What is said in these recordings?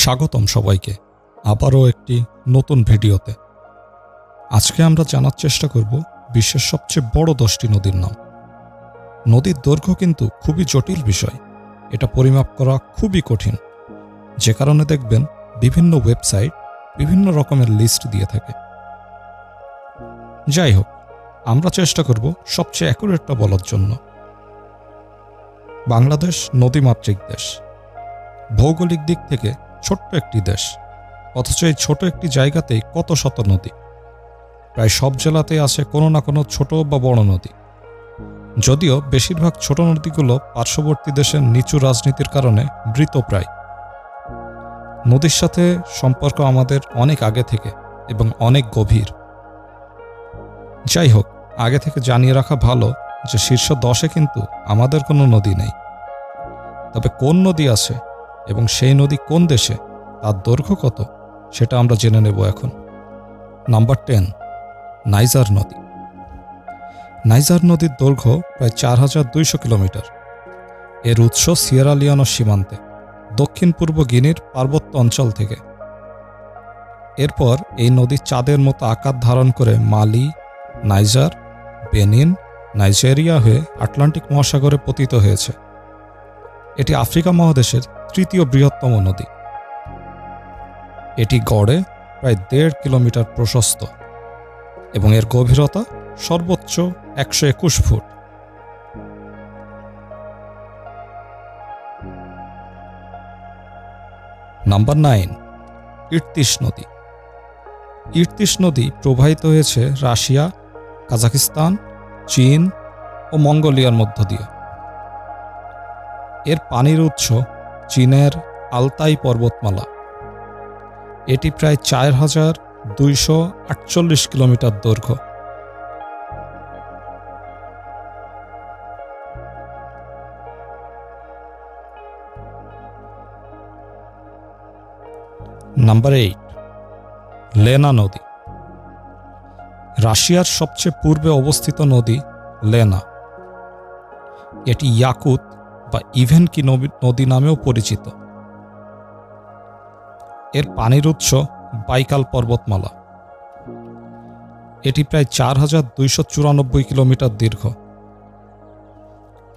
স্বাগতম সবাইকে। আবারও একটি নতুন ভিডিওতে। আজকে আমরা জানার চেষ্টা করব বিশ্বের সবচেয়ে বড় দশটি নদীর নাম। নদীর দৈর্ঘ্য কিন্তু খুবই জটিল বিষয়। এটা পরিমাপ করা খুবই কঠিন। যে কারণে দেখবেন বিভিন্ন ওয়েবসাইট বিভিন্ন রকমের লিস্ট দিয়ে থাকে। যাই হোক, আমরা চেষ্টা করব সবচেয়ে অ্যাকুরেটটা বলার জন্য। বাংলাদেশ নদীমাতৃক দেশ। ভৌগোলিক দিক থেকে ছোট্ট একটি দেশ, অথচ এই ছোট একটি জায়গাতেই কত শত নদী। প্রায় সব জেলাতেই আছে কোনো না কোনো ছোট বা বড় নদী। যদিও বেশিরভাগ ছোট নদীগুলো পার্শ্ববর্তী দেশের নিচু রাজনীতির কারণে মৃতপ্রায় নদীর সাথে সম্পর্ক আমাদের অনেক আগে থেকে এবং অনেক গভীর। যাই হোক, আগে থেকে জানিয়ে রাখা ভালো যে শীর্ষ দশে কিন্তু আমাদের কোনো নদী নেই। তবে কোন নদী আছে এবং সেই নদী কোন দেশে, তার দৈর্ঘ্য কত, সেটা আমরা জেনে নেব এখন। নাম্বার টেন, নাইজার নদী। নাইজার নদীর দৈর্ঘ্য প্রায় চার হাজার দুইশো কিলোমিটার। এর উৎস সিয়েরা লিওনো সীমান্তে দক্ষিণ পূর্ব গিনির পার্বত্য অঞ্চল থেকে। এরপর এই নদী চাঁদের মতো আকার ধারণ করে মালি, নাইজার, বেনিন, নাইজেরিয়া হয়ে আটলান্টিক মহাসাগরে পতিত হয়েছে। এটি আফ্রিকা মহাদেশের তৃতীয় বৃহত্তম নদী। এটি গড়ে প্রায় দেড় কিলোমিটার প্রশস্ত এবং এর গভীরতা সর্বোচ্চ একশো একুশ ফুট। নাম্বার নাইন ইরতিশ নদী। ইরতিশ নদী প্রবাহিত হয়েছে রাশিয়া কাজাকিস্তান চীন ও মঙ্গোলিয়ার মধ্য দিয়ে। এর পানির উৎস চীনের আলতাই পর্বতমালা। এটি প্রায় চার হাজার দুইশো আটচল্লিশ কিলোমিটার দৈর্ঘ্য। নাম্বার এইট, লেনা নদী। রাশিয়ার সবচেয়ে পূর্বে অবস্থিত নদী লেনা। এটি ইয়াকুত বা ইভেনকি নবী- নদী নামেও পরিচিত। এর পানির উৎস বাইকাল পর্বতমালা। এটি প্রায় চার হাজার দুইশো চুরানব্বই কিলোমিটার দীর্ঘ।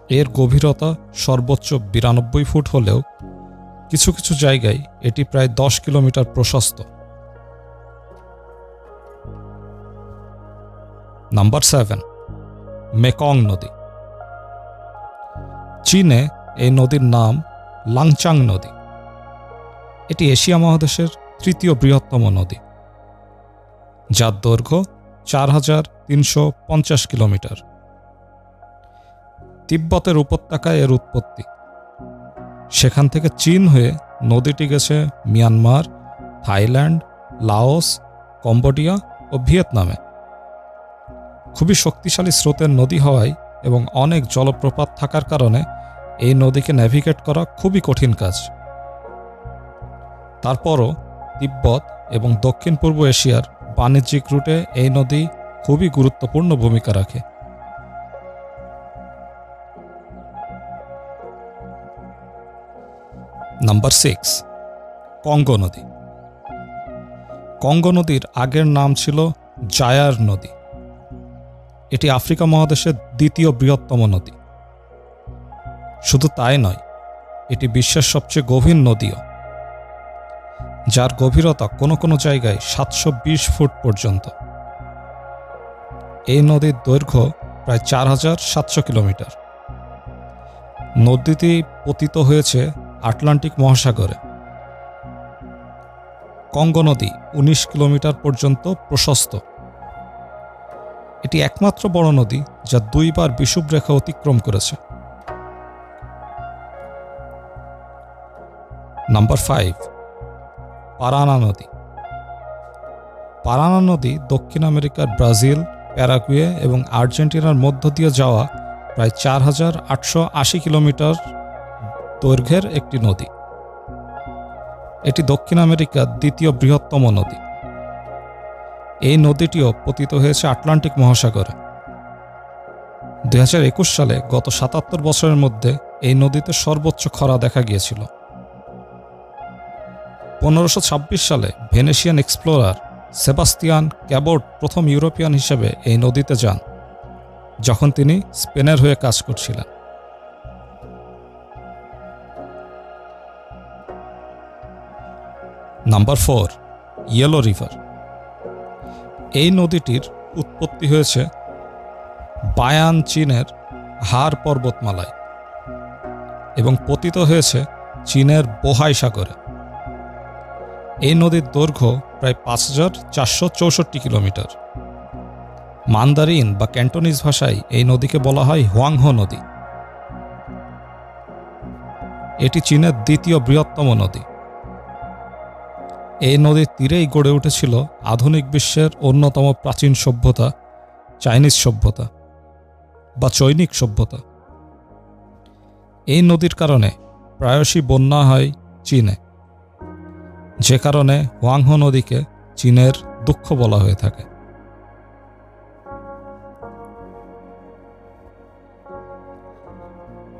এর গভীরতা সর্বোচ্চ বিরানব্বই ফুট হলেও কিছু কিছু জায়গায় এটি প্রায় দশ কিলোমিটার প্রশস্ত। নাম্বার সেভেন, মেকং নদী। চীনে এই নদীর নাম লাংচাং নদী। এটি এশিয়া মহাদেশের তৃতীয় বৃহত্তম নদী, যার দৈর্ঘ্য চার হাজার তিনশো পঞ্চাশ কিলোমিটার। তিব্বতের উপত্যকায় এর উৎপত্তি। সেখান থেকে চীন হয়ে নদীটি গেছে মিয়ানমার, থাইল্যান্ড, লাওস, কম্বোডিয়া ও ভিয়েতনামে। খুবই শক্তিশালী স্রোতের নদী হওয়ায় এবং অনেক জলপ্রপাত থাকার কারণে এই নদীকে ন্যাভিগেট করা খুবই কঠিন কাজ। তারপরও তিব্বত এবং দক্ষিণ পূর্ব এশিয়ার বাণিজ্যিক রুটে এই নদী খুবই গুরুত্বপূর্ণ ভূমিকা রাখে। নাম্বার সিক্স, কঙ্গো নদী। কঙ্গো নদীর আগের নাম ছিল জায়ার নদী। এটি আফ্রিকা মহাদেশের দ্বিতীয় বৃহত্তম নদী। শুধু তাই নয়, এটি বিশ্বের সবচেয়ে গভীর নদীও। যার গভীরতা কোনো কোনো জায়গায় সাতশো বিশ ফুট পর্যন্ত। এই নদীর দৈর্ঘ্য প্রায় চার হাজার সাতশো কিলোমিটার। নদীটি পতিত হয়েছে আটলান্টিক মহাসাগরে। কঙ্গো নদী উনিশ কিলোমিটার পর্যন্ত প্রশস্ত। এটি একমাত্র বড় নদী যা দুইবার বিষুব রেখা অতিক্রম করেছে। নাম্বার ফাইভ, পারানা নদী। পারানা নদী দক্ষিণ আমেরিকার ব্রাজিল, প্যারাগুয়ে এবং আর্জেন্টিনার মধ্য দিয়ে যাওয়া প্রায় চার হাজার আটশো আশি কিলোমিটার দৈর্ঘ্যের একটি নদী। এটি দক্ষিণ আমেরিকার দ্বিতীয় বৃহত্তম নদী। এই নদীটিও পতিত হয়েছে আটলান্টিক মহাসাগরে। দুই হাজার একুশ সালে গত সাতাত্তর বছরের মধ্যে এই নদীতে সর্বোচ্চ খরা দেখা গিয়েছিল। পনেরোশো ছাব্বিশ সালে ভেনেশিয়ান এক্সপ্লোরার সেবাস্তিয়ান ক্যাবোট প্রথম ইউরোপিয়ান হিসেবে এই নদীতে যান, যখন তিনি স্পেনের হয়ে কাজ করছিলেন। Number four, yellow river. এই নদীটির উৎপত্তি হয়েছে বায়ান চীনের হার পর্বতমালায় এবং পতিত হয়েছে চীনের বোহাই সাগরে। এই নদীর দৈর্ঘ্য প্রায় পাঁচ হাজার চারশো চৌষট্টি কিলোমিটার। মান্দারিন বা ক্যান্টোনিজ ভাষায় এই নদীকে বলা হয় হোয়াংহো নদী। এটি চীনের দ্বিতীয় বৃহত্তম নদী। এই নদীর তীরেই গড়ে উঠেছিল আধুনিক বিশ্বের অন্যতম প্রাচীন সভ্যতা, চাইনিজ সভ্যতা বা চৈনিক সভ্যতা। এই নদীর কারণে প্রায়শই বন্যা হয় চীনে। যে কারণে হোয়াংহো নদীকে চীনের দুঃখ বলা হয়ে থাকে।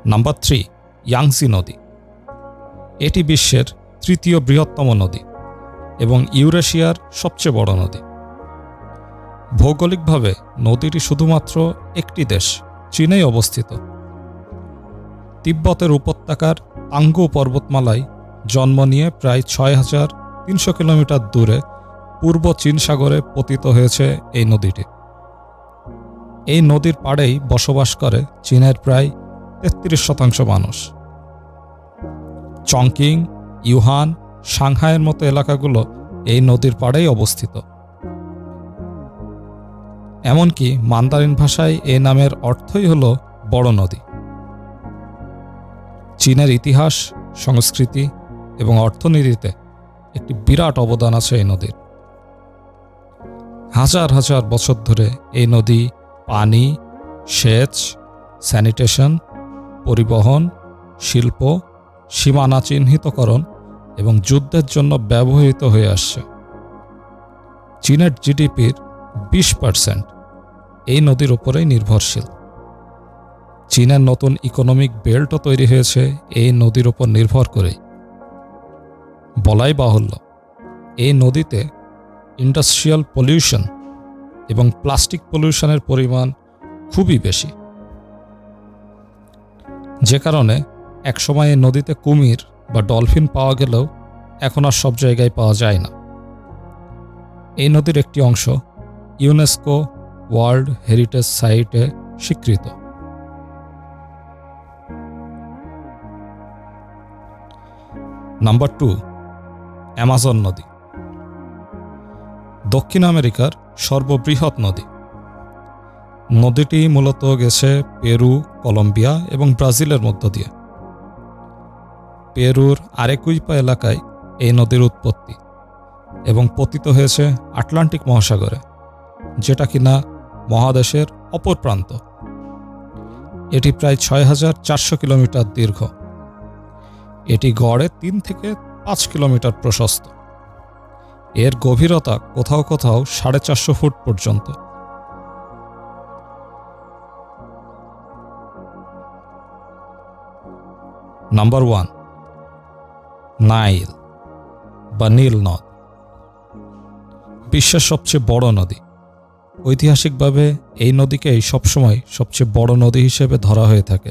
নাম্বার থ্রি, ইয়াংসি নদী। এটি বিশ্বের তৃতীয় বৃহত্তম নদী। এবং ইউরেশিয়ার সবচেয়ে বড় নদী। ভৌগোলিকভাবে নদীটি শুধুমাত্র একটি দেশ, চীনেই অবস্থিত। তিব্বতের উপত্যকার আঙ্গু পর্বতমালায় জন্ম নিয়ে প্রায় ছয় হাজার তিনশো কিলোমিটার দূরে পূর্ব চীন সাগরে পতিত হয়েছে এই নদীটি। এই নদীর পাড়েই বসবাস করে চীনের প্রায় তেত্রিশ শতাংশ মানুষ। চংকিং, ইউহান সাংহাইয়ের মতো এলাকাগুলো এই নদীর পাড়েই অবস্থিত। এমনকি মান্দারিন ভাষায় এই নামের অর্থই হল বড় নদী। চীনের ইতিহাস, সংস্কৃতি এবং অর্থনীতিতে একটি বিরাট অবদান আছে এই নদীর। হাজার হাজার বছর ধরে এই নদী পানি, সেচ, স্যানিটেশন, পরিবহন, শিল্প, সীমানা চিহ্নিতকরণ এবং যুদ্ধের জন্য ব্যবহৃত হয়ে আসছে। চীনের জিডিপির বিশ পার্সেন্ট এই নদীর উপরেই নির্ভরশীল। চীনের নতুন ইকোনমিক বেল্টও তৈরি হয়েছে এই নদীর উপর নির্ভর করে। বলাই বাহুল্য, এই নদীতে ইন্ডাস্ট্রিয়াল পলিউশন এবং প্লাস্টিক পলিউশনের পরিমাণ খুবই বেশি। যে কারণে একসময় এই নদীতে কুমির বা ডলফিন পাওয়া গেলেও এখন আর সব জায়গায় পাওয়া যায় না। এই নদীর একটি অংশ ইউনেস্কো ওয়ার্ল্ড হেরিটেজ সাইটে স্বীকৃত। নাম্বার টু, অ্যামাজন নদী। দক্ষিণ আমেরিকার সর্ববৃহৎ নদী। নদীটি মূলত গেছে পেরু, কলম্বিয়া এবং ব্রাজিলের মধ্য দিয়ে। পেরুর আরেকুইপা এলাকায় এই নদীর উৎপত্তি এবং পতিত হয়েছে আটলান্টিক মহাসাগরে, যেটা কিনা মহাদেশের অপর প্রান্ত। এটি প্রায় ছয় হাজার চারশো কিলোমিটার দীর্ঘ। এটি গড়ে তিন থেকে পাঁচ কিলোমিটার প্রশস্ত। এর গভীরতা কোথাও কোথাও সাড়ে চারশো ফুট পর্যন্ত। নাম্বার ওয়ান নাইল বা নীল নদ বিশ্বের সবচেয়ে বড় নদী। ঐতিহাসিকভাবে এই নদীকেই সবসময় সবচেয়ে বড় নদী হিসেবে ধরা হয়ে থাকে।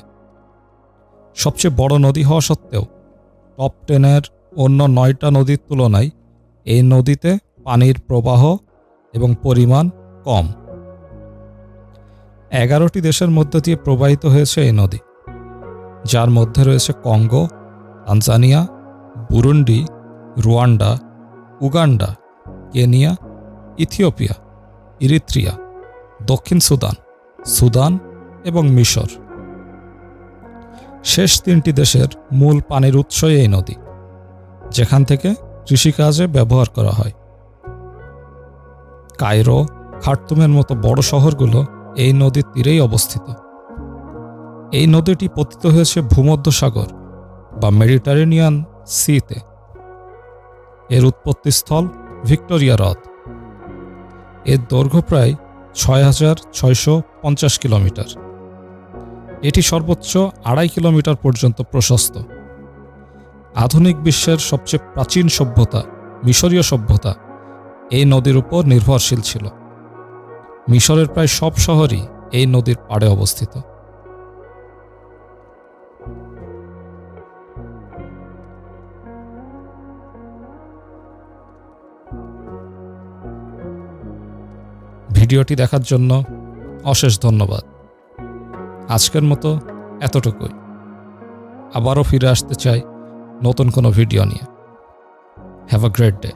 সবচেয়ে বড় নদী হওয়া সত্ত্বেও টপ টেনের অন্য নয়টা নদীর তুলনায় এই নদীতে পানির প্রবাহ এবং পরিমাণ কম। এগারোটি দেশের মধ্য দিয়ে প্রবাহিত হয়েছে এই নদী। যার মধ্যে রয়েছে Congo, Tanzania Burundi Rwanda Uganda Kenya Ethiopia Eritrea দক্ষিণ সুদান সুদান এবং মিশর শেষ তিনটি দেশের মূল পানির উৎসই এই নদী, যেখান থেকে কৃষিকাজে ব্যবহার করা হয়। কায়রো, খার্তুমের মতো বড় শহরগুলো এই নদীর তীরেই অবস্থিত। এই নদীটি পতিত হয়েছে ভূমধ্যসাগর বা মেডিটারেনিয়ান সিতে। এর উৎপত্তিস্থল ভিক্টোরিয়া হ্রদ। এর দৈর্ঘ্য প্রায় ছয় হাজার ছয়শো পঞ্চাশ কিলোমিটার। এটি সর্বোচ্চ আড়াই কিলোমিটার পর্যন্ত প্রশস্ত। আধুনিক বিশ্বের সবচেয়ে প্রাচীন সভ্যতা, মিশরীয় সভ্যতা, এই নদীর উপর নির্ভরশীল ছিল। মিশরের প্রায় সব শহরই এই নদীর পাড়ে অবস্থিত। ভিডিওটি দেখার জন্য অশেষ ধন্যবাদ। আজকের মতো এতটুকুই। আবারও ফিরে আসতে চাই নতুন কোনো ভিডিও নিয়ে। Have a great day